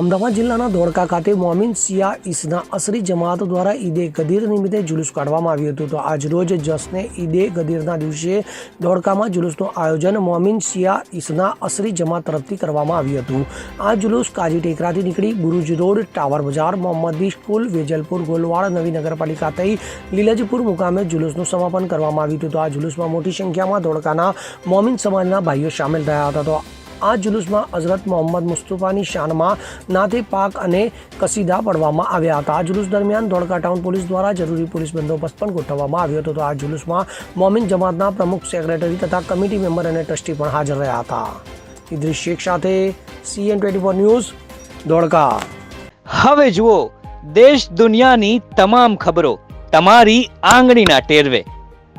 અમદાવાદ જિલ્લાના ધોળકા ખાતે મોમિન સિયા ઈસના અસરી જમાત દ્વારા ઈદે ગદીર નિમિત્તે જુલુસ કાઢવામાં આવ્યું હતું. તો આજરોજ જશ્ને ઈદે ગદીરના દિવસે ધોળકામાં જુલુસનું આયોજન મોમિન સિયા ઈસના અસરી જમાત તરફથી કરવામાં આવ્યું હતું. આ જુલુસ કાજી ટેકરાથી નીકળી બુરુજ રોડ, ટાવર બજાર, મોહમ્મદી સ્કૂલ, વેજલપુર, ગોલવાડ, નવી નગરપાલિકા થઈ લીલજપુર મુકામે જુલુસનું સમાપન કરવામાં આવ્યું હતું. તો આ જુલુસમાં મોટી સંખ્યામાં ધોળકાના મોમિન સમાજના ભાઈઓ સામેલ થયા હતા. તો આ જુલુસમાં હઝરત મોહમ્મદ મુસ્તુફાની શાનમાં નાથે પાક અને કસીદા પડવામાં આવ્યા હતા. આ જુલુસ દરમિયાન ધોળકા ટાઉન પોલીસ દ્વારા જરૂરી પોલીસ બંદોબસ્ત પણ ગોઠવવામાં આવ્યો હતો. આ જુલુસમાં મોમિન જમાતના પ્રમુખ સેક્રેટરી તથા કમિટી મેમ્બર અને ટ્રસ્ટી પણ હાજર રહ્યા હતા. ઇદ્રિસ શેખ સાથે CN twenty four news, Dholka. હવે જુઓ, દેશ દુનિયાની તમામ ખબરો તમારી આંગળીના ટેરવે.